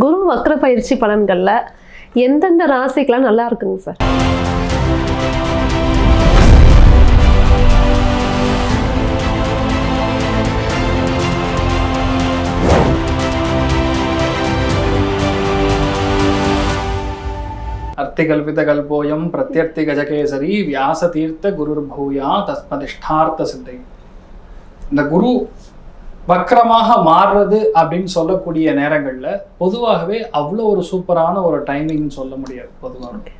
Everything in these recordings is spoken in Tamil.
குரு வக்ர பயிற்சி பலன்களில் எந்தெந்த ராசிக்கெல்லாம் நல்லா இருக்குங்க சார்? அர்த்திகல்பித கல்போயம் பிரத்யர்த்தி கஜகேசரி வியாச தீர்த்த குருர் பூயா தஸ்மதிஷ்டார்த்த சித்தை இந்த குரு வக்கரமாக மாறுறது அப்படின்னு சொல்லக்கூடிய நேரங்கள்ல பொதுவாகவே அவ்வளோ ஒரு சூப்பரான ஒரு டைமிங் சொல்ல முடியாது பொதுவாக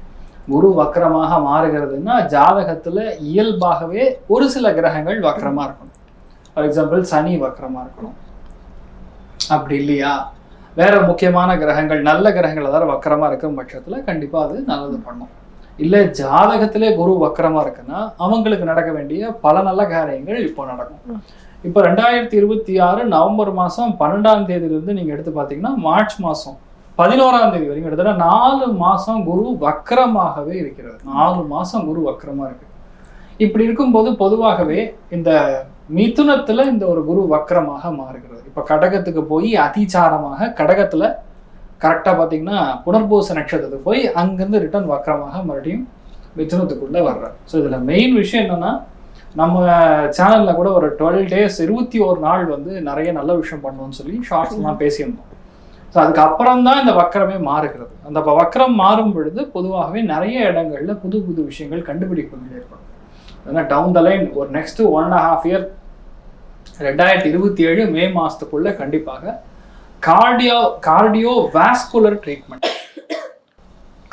குரு வக்கரமாக மாறுகிறதுன்னா ஜாதகத்துல இயல்பாகவே ஒரு சில கிரகங்கள் வக்கரமா இருக்கணும். ஃபார் எக்ஸாம்பிள் சனி வக்கரமா இருக்கணும். அப்படி இல்லையா? வேற முக்கியமான கிரகங்கள் நல்ல கிரகங்கள் ஏதாவது வக்கரமா இருக்கும் பட்சத்துல கண்டிப்பா அது நல்லது பண்ணும். இல்ல ஜாதகத்திலே குரு வக்கரமா இருக்குன்னா அவங்களுக்கு நடக்க வேண்டிய பல நல்ல காரியங்கள் இப்போ நடக்கும். இப்போ ரெண்டாயிரத்தி இருபத்தி ஆறு நவம்பர் மாதம் பன்னெண்டாம் தேதியிலிருந்து நீங்கள் எடுத்து பார்த்தீங்கன்னா மார்ச் மாதம் பதினோராம் தேதி வரைக்கும் கிட்டத்தட்ட நாலு மாதம் குரு வக்கரமாகவே இருக்கிறது நாலு மாதம் குரு வக்கரமாக இருக்கு. இப்படி இருக்கும்போது பொதுவாகவே இந்த மிதுனத்தில் இந்த ஒரு குரு வக்கரமாக மாறுகிறது. இப்போ கடகத்துக்கு போய் அதிசாரமாக கடகத்தில் கரெக்டாக பார்த்தீங்கன்னா புனர்பூச நட்சத்திரத்துக்கு போய் அங்கிருந்து ரிட்டர்ன் வக்கரமாக மறுபடியும் மிதுனத்துக்குள்ளே வர்றார். ஸோ இதில் மெயின் விஷயம் என்னென்னா நம்ம சேனல்ல கூட ஒரு டுவெல் டேஸ் இருபத்தி ஒரு நாள் வந்து நிறைய நல்ல விஷயம் பண்ணுவோம்னு சொல்லி ஷார்ட்ஸ்லாம் பேசியிருந்தோம். ஸோ அதுக்கப்புறம் தான் இந்த வக்கரமே மாறுகிறது. அந்த வக்கரம் மாறும் பொழுது பொதுவாகவே நிறைய இடங்கள்ல புது புது விஷயங்கள் கண்டுபிடிப்புகள் ஏற்படும். ஏன்னா டவுன் த லைன் ஒரு next one and half year ரெண்டாயிரத்தி இருபத்தி ஏழு மே மாதத்துக்குள்ளே கண்டிப்பாக cardio cardiovascular treatment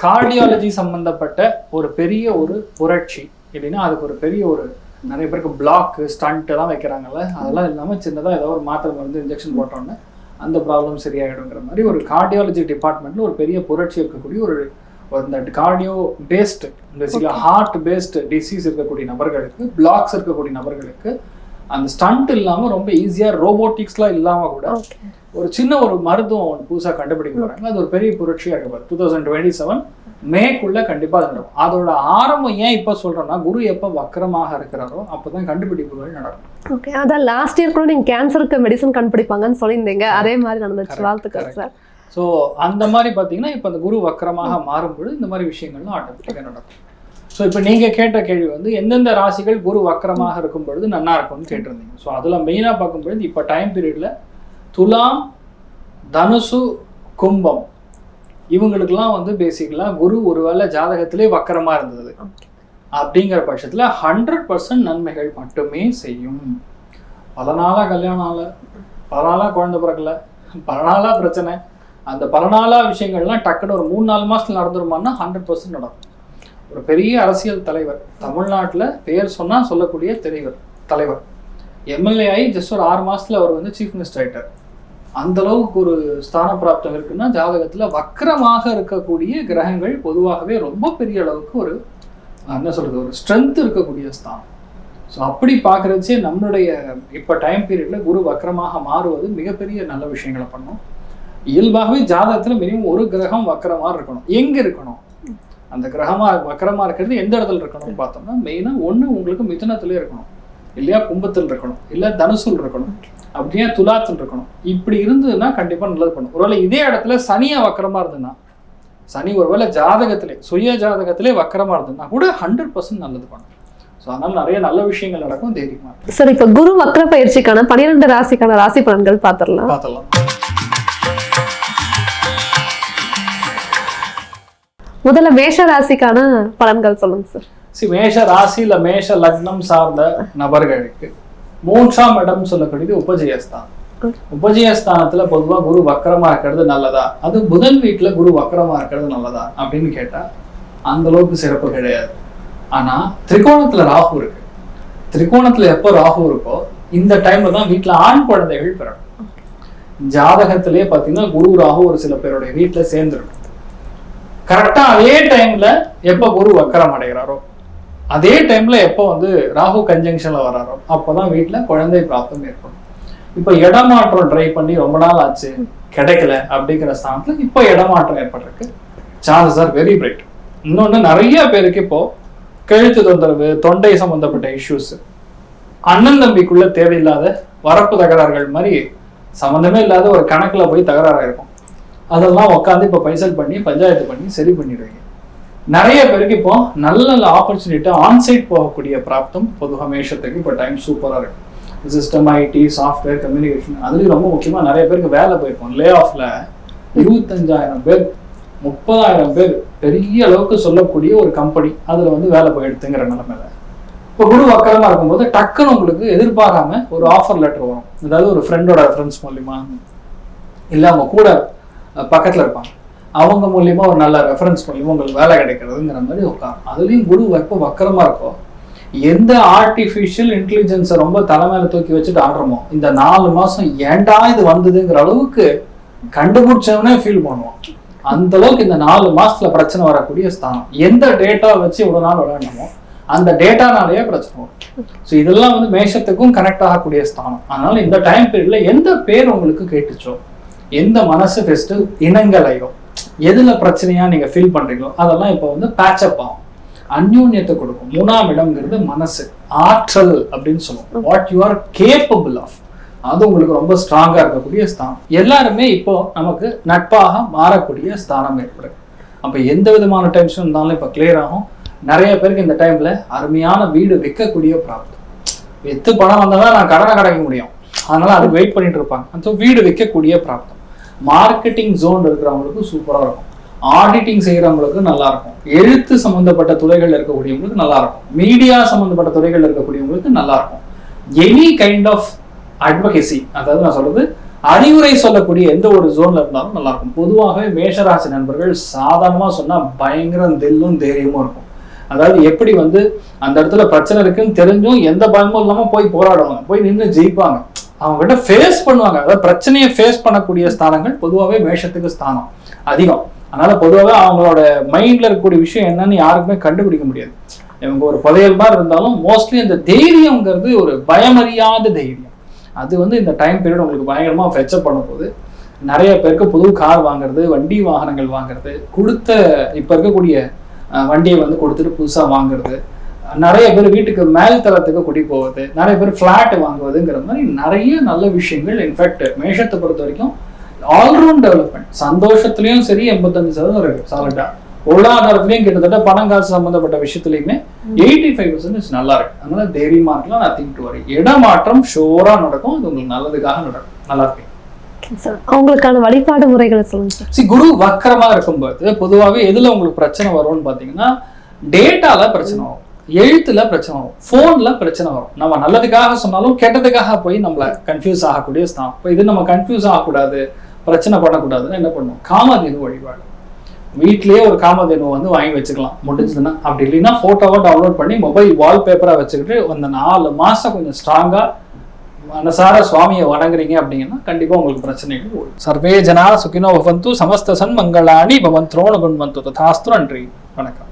cardiology சம்பந்தப்பட்ட ஒரு பெரிய ஒரு புரட்சி. இல்லைன்னா அதுக்கு ஒரு பெரிய ஒரு நிறைய பேருக்கு பிளாக் ஸ்டண்ட் எல்லாம் வைக்கிறாங்கல்ல அதெல்லாம் இல்லாமல் சின்னதாக ஏதோ ஒரு மாத்திரை மருந்து இன்ஜெக்ஷன் போட்டோன்னே அந்த ப்ராப்ளம் சரியாயிடுங்கிற மாதிரி ஒரு கார்டியாலஜி டிபார்ட்மெண்ட்ல ஒரு பெரிய புரட்சி இருக்கக்கூடிய ஒரு ஒரு இந்த கார்டியோ பேஸ்டு பேசிக்கலாக ஹார்ட் பேஸ்டு டிசீஸ் இருக்கக்கூடிய நபர்களுக்கு பிளாக்ஸ் இருக்கக்கூடிய நபர்களுக்கு அந்த ஸ்டண்ட் இல்லாமல் ரொம்ப ஈஸியாக ரோபோட்டிக்ஸ்லாம் இல்லாமல் கூட ஒரு சின்ன ஒரு மருத்துவம் ஒன்று புதுசாக கண்டுபிடிக்க போறாங்க. அது ஒரு பெரிய புரட்சியாக இருக்கு டூ தௌசண்ட் டுவெண்ட்டி செவன் மேக்குள்ள கண்டிப்பாக அது நடக்கும். அதோட ஆரம்பம் ஏன் இப்போ சொல்றோம்னா குரு எப்போ வக்கரமாக இருக்கிறாரோ அப்பதான் கண்டுபிடிப்புகள் நடக்கும். ஓகே அதான் லாஸ்ட் இயர் கூட நீங்க கேன்சருக்கு மெடிசன் கண்டுபிடிப்பாங்கன்னு சொல்லியிருந்தீங்க. அதே மாதிரி நடந்துச்சு. வாழ்த்துக்கள். சார் ஸோ அந்த மாதிரி பார்த்தீங்கன்னா இப்போ அந்த குரு வக்கரமாக மாறும்பொழுது இந்த மாதிரி விஷயங்கள்லாம் ஆட்டோமேட்டிக்காக நடக்கும். ஸோ இப்போ நீங்கள் கேட்ட கேள்வி வந்து எந்தெந்த ராசிகள் குரு வக்கரமாக இருக்கும் பொழுது நல்லா இருக்கும்னு கேட்டிருந்தீங்க. ஸோ அதில் மெயினாக பார்க்கும்பொழுது இப்போ டைம் பீரியடில் துலாம் தனுசு கும்பம் இவங்களுக்கெல்லாம் வந்து பேசிக்கலாக குரு ஒருவேளை ஜாதகத்திலே வக்கரமாக இருந்தது. அப்படிங்கிற பட்சத்தில் ஹண்ட்ரட் பர்சன்ட் நன்மைகள் மட்டுமே செய்யும். பல நாளாக கல்யாணம் ஆகல பல நாளாக குழந்தை பிறக்கல பல நாளாக பிரச்சனை. அந்த பல நாளாக விஷயங்கள்லாம் டக்குன்னு ஒரு மூணு நாலு மாசத்துல நடந்துருமான்னா ஹண்ட்ரட் பர்சன்ட் நடக்கும். ஒரு பெரிய அரசியல் தலைவர். தமிழ்நாட்டில் பெயர் சொன்னால் சொல்லக்கூடிய தலைவர். தலைவர் எம்எல்ஏ ஆகி ஜஸ்ட் ஒரு ஆறு மாதத்தில் அவர் வந்து சீஃப் மினிஸ்டர் ஆகிட்டார் அந்த அளவுக்கு ஒரு ஸ்தான பிராப்தம் இருக்குன்னா ஜாதகத்தில் வக்கரமாக இருக்கக்கூடிய கிரகங்கள் பொதுவாகவே ரொம்ப பெரிய அளவுக்கு ஒரு என்ன சொல்கிறது ஒரு ஸ்ட்ரென்த் இருக்கக்கூடிய ஸ்தானம். ஸோ அப்படி பார்க்குறச்சே நம்மளுடைய இப்போ டைம் பீரியடில் குரு வக்கரமாக மாறுவது மிகப்பெரிய நல்ல விஷயங்களை பண்ணும். இயல்பாகவே ஜாதகத்தில் மினிமம் ஒரு கிரகம் வக்கரமாக இருக்கணும். எங்கே இருக்கணும்? அந்த கிரகமா வக்கரமா இருக்கிறது எந்த இடத்துல இருக்கணும்னு பார்த்தோம்னா மெயினா ஒண்ணு உங்களுக்கு மிதுனத்திலே இருக்கணும். இல்லையா கும்பத்தில் இருக்கணும். இல்ல தனுசுல் இருக்கணும். அப்படியே துலாத்தில் இருக்கணும். இப்படி இருந்ததுன்னா கண்டிப்பா நல்லது பண்ணும். ஒருவேளை இதே இடத்துல சனியா வக்கரமா இருந்ததுன்னா சனி ஒருவேளை ஜாதகத்திலே சுய ஜாதகத்திலே வக்கரமா இருந்ததுன்னா கூட ஹண்ட்ரட் பர்சன்ட் நல்லது பண்ணும். ஸோ அதனால நிறைய நல்ல விஷயங்கள் நடக்கும். தைரியமா இருக்கும். சார் இப்ப குரு வக்ர பயிற்சிக்கான பன்னிரெண்டு ராசிக்கான ராசி பலன்கள் பார்த்துடலாம். பார்த்துடலாம். முதல்ல மேஷ ராசிக்கான பலன்கள் சொல்லுங்க சார் சி மேஷ ராசி இல்ல மேஷ லக்னம் சார்ந்த நபர்களுக்கு மூன்றாம் இடம் சொல்லக்கூடியது உபஜயஸ்தானம். உபஜயஸ்தானத்துல பொதுவா குரு வக்கரமா இருக்கிறது நல்லதா? அது புதன் வீட்டுல குரு வக்கரமா இருக்கிறது நல்லதா? அப்படின்னு கேட்டா அந்த அளவுக்கு சிறப்பு கிடையாது. ஆனா திரிகோணத்துல ராகு இருக்கு. திரிகோணத்துல எப்போ ராகு இருக்கோ இந்த டைம்ல தான் வீட்டுல ஆண் குழந்தைகள் பிறக்கும். ஜாதகத்திலே பாத்தீங்கன்னா குரு ராகு ஒரு சில பேருடைய வீட்டுல சேர்ந்துருக்கும். கரெக்டாக அதே டைமில் எப்போ குரு வக்கரம் அடைகிறாரோ அதே டைமில் எப்போ வந்து ராகு கன்ஜங்ஷனில் வராரோ அப்போ தான் வீட்டில் குழந்தை பிராப்தம் ஏற்படும். இப்போ இடமாற்றம் ட்ரை பண்ணி ரொம்ப நாள் ஆச்சு கிடைக்கல அப்படிங்கிற ஸ்தானத்தில் இப்போ இடமாற்றம் ஏற்பட்டிருக்கு. சான்சஸ் ஆர் வெரி பிரைட் இன்னொன்று நிறைய பேருக்கு இப்போ கழுத்து தொந்தரவு தொண்டை சம்பந்தப்பட்ட இஷ்யூஸ் அண்ணன் தம்பிக்குள்ள தேவையில்லாத வரப்பு தகராறுகள் மாதிரி சம்மந்தமே இல்லாத ஒரு கணக்கில் போய் தகராறாக இருக்கும் அதெல்லாம் உட்காந்து இப்போ பைசல் பண்ணி பஞ்சாயத்து பண்ணி சரி பண்ணிடுவீங்க நிறைய பேருக்கு இப்போ நல்ல நல்ல ஆப்பர்ச்சுனிட்டி ஆன்சைட் போகக்கூடிய பிராப்தம் பொதுவாக மேஷத்துக்கு இப்போ டைம் சூப்பராக இருக்கும் சிஸ்டம் ஐடி சாஃப்ட்வேர் கம்யூனிகேஷன் அதுலேயும் ரொம்ப முக்கியமாக நிறைய பேருக்கு வேலை போயிருக்கும். லே ஆஃப்ல இருபத்தஞ்சாயிரம் பேர் முப்பதாயிரம் பேர் பெரிய அளவுக்கு சொல்லக்கூடிய ஒரு கம்பெனி அதில் வந்து வேலை போயிடுத்துங்கிற நிலமையில. இப்போ குரு வக்கரமா இருக்கும்போது டக்குன்னு உங்களுக்கு எதிர்பாராம ஒரு ஆஃபர் லெட்டர் வரும். அதாவது ஒரு ஃப்ரெண்டோட ரெஃபரன்ஸ் மூலியமா. இல்லை அவங்க கூட பக்கத்தில் இருப்பாங்க. அவங்க மூலியமா ஒரு நல்ல ரெஃபரன்ஸ் மூலியமா உங்களுக்கு வேலை கிடைக்கிறதுங்கிற மாதிரி உட்காரும். அதுலேயும் குரு எப்போ வக்கரமா இருக்கோ எந்த ஆர்டிஃபிஷியல் இன்டெலிஜென்ஸை ரொம்ப தலைமையில தூக்கி வச்சுட்டு ஆடுறோமோ இந்த நாலு மாசம் ஏன்டா இது வந்ததுங்கிற அளவுக்கு கண்டுபிடிச்சவனே ஃபீல் பண்ணுவோம் அந்த அளவுக்கு இந்த நாலு மாசத்துல பிரச்சனை வரக்கூடிய ஸ்தானம். எந்த டேட்டா வச்சு இவ்வளவு நாள் விளையாடணுமோ அந்த டேட்டானாலேயே பிரச்சனை வரும். ஸோ இதெல்லாம் வந்து மேஷத்துக்கும் கனெக்ட் ஆகக்கூடிய ஸ்தானம். அதனால இந்த டைம் பீரியட்ல எந்த பேர் உங்களுக்கு கேட்டுச்சோ எந்த மனசு ஃபெஸ்ட்டு இனங்களையோ எதில் பிரச்சனையாக நீங்கள் ஃபீல் பண்ணுறீங்களோ அதெல்லாம் இப்போ வந்து பேச்சப் ஆகும். அந்யோன்யத்தை கொடுக்கும். மூணாம் இடம்ங்கிறது மனசு. ஆற்றல் அப்படின்னு சொல்லுவோம். What you are capable of அது உங்களுக்கு ரொம்ப ஸ்ட்ராங்காக இருக்கக்கூடிய ஸ்தானம். எல்லாருமே இப்போ நமக்கு நட்பாக மாறக்கூடிய ஸ்தானம் ஏற்படுது அப்போ எந்த விதமான டென்ஷன் இருந்தாலும் இப்போ கிளியர் ஆகும். நிறைய பேருக்கு இந்த டைம்ல அருமையான வீடு விற்கக்கூடிய ப்ராப்ளம் வித்து பணம் வந்தால் தான் நான் கடனை கிடைக்க முடியும். அதனால அதுக்கு வெயிட் பண்ணிட்டு இருப்பாங்க. ஸோ வீடு விற்கக்கூடிய ப்ராப்ளம் மார்க்கெட்டிங் ஜோன் இருக்கிறவங்களுக்கு சூப்பராக இருக்கும். ஆடிட்டிங் செய்கிறவங்களுக்கும் நல்லா இருக்கும். எழுத்து சம்மந்தப்பட்ட துறைகள் இருக்கக்கூடியவங்களுக்கு நல்லா இருக்கும். மீடியா சம்மந்தப்பட்ட துறைகள் இருக்கக்கூடியவங்களுக்கு நல்லா இருக்கும். எனி கைண்ட் ஆஃப் அட்வகேசி அதாவது நான் சொல்றது அறிவுரை சொல்லக்கூடிய எந்த ஒரு ஜோன்ல இருந்தாலும் நல்லா இருக்கும். பொதுவாகவே மேஷராசி நண்பர்கள் சாதாரணமாக சொன்னால் பயங்கர தெல்லும் தைரியமும் இருக்கும். அதாவது எப்படி வந்து அந்த இடத்துல பிரச்சனை இருக்குன்னு தெரிஞ்சும் எந்த பயமும் இல்லாமல் போய் போராடுவாங்க. போய் நின்று ஜெயிப்பாங்க. அவங்ககிட்ட ஃபேஸ் பண்ணுவாங்க. அதாவது பிரச்சனையை ஃபேஸ் பண்ணக்கூடிய ஸ்தானங்கள் பொதுவாகவே மேஷத்துக்கு ஸ்தானம். அதிகம். அதனால பொதுவாகவே அவங்களோட மைண்ட்ல இருக்கக்கூடிய விஷயம் என்னன்னு யாருக்குமே கண்டுபிடிக்க முடியாது. இவங்க ஒரு புதையல் மாதிரி இருந்தாலும் மோஸ்ட்லி அந்த தைரியங்கிறது ஒரு பயமறியாத தைரியம். அது வந்து இந்த டைம் பீரியட் உங்களுக்கு பயங்கரமாக ஃபெச்சப் பண்ண போகுது நிறைய பேருக்கு புது கார் வாங்குறது வண்டி வாகனங்கள் வாங்குறது கொடுத்த இப்போ இருக்கக்கூடிய வண்டியை வந்து கொடுத்துட்டு புதுசாக வாங்குறது நிறைய பேர் வீட்டுக்கு மேல் தளத்துக்கு குடி போவது நிறைய பேர் ஃப்ளாட் வாங்குவதுங்கிற மாதிரி நிறைய நல்ல விஷயங்கள். இன்ஃபேக்ட் மேஷத்தை பொறுத்த வரைக்கும் ஆல்ரவுண்ட் டெவலப்மெண்ட் சந்தோஷத்துலயும் சரி எண்பத்தஞ்சு சதவீதம் இருக்கு சாலிட்டா பொருளாதாரத்துலயும் கிட்டத்தட்ட பணம் காசு சம்பந்தப்பட்ட விஷயத்துலயுமே எயிட்டி ஃபைவ் பர்சன்டேஜ் நல்லா இருக்கு. அதனால தைரியமா இருக்கலாம் நான் திங்க் டு வரி இடமாற்றம் ஷோரா நடக்கும் அது உங்களுக்கு நல்லதுக்காக நடக்கும். நல்லா இருக்கு. அவங்களுக்கான வழிபாடு முறைகளை சொல்லுங்க சி குரு வக்கரமா இருக்கும்போது பொதுவாகவே எதுல உங்களுக்கு பிரச்சனை வரும்னு பாத்தீங்கன்னா டேட்டால பிரச்சனை வரும். எழுத்துல பிரச்சனை வரும். ஃபோன்ல பிரச்சனை வரும். நம்ம நல்லதுக்காக சொன்னாலும் கெட்டதுக்காக போய் நம்மள கன்ஃபியூஸ் ஆகக்கூடிய ஸ்தானம். இப்போ இது நம்ம கன்ஃபியூஸ் ஆகக்கூடாது பிரச்சனை பண்ணக்கூடாதுன்னு என்ன பண்ணுவோம் காமதேனு வழிபாடு. வீட்லயே ஒரு காமதேனு வந்து வாங்கி வச்சுக்கலாம். முடிஞ்சதுன்னா அப்படி இல்லைன்னா ஃபோட்டோவை டவுன்லோட் பண்ணி மொபைல் வால்பேப்பராக வச்சுக்கிட்டு அந்த நாலு மாசம் கொஞ்சம் ஸ்ட்ராங்கா மனசார சுவாமியை வணங்குறீங்க அப்படிங்கன்னா கண்டிப்பா உங்களுக்கு பிரச்சனைகள் ஓடும். சர்வே ஜனா சுகினோ பவந்து சமஸ்த சன்மங்களாணி பவன் திரோண குண்வந்து. ததாஸ்து நன்றி. வணக்கம்.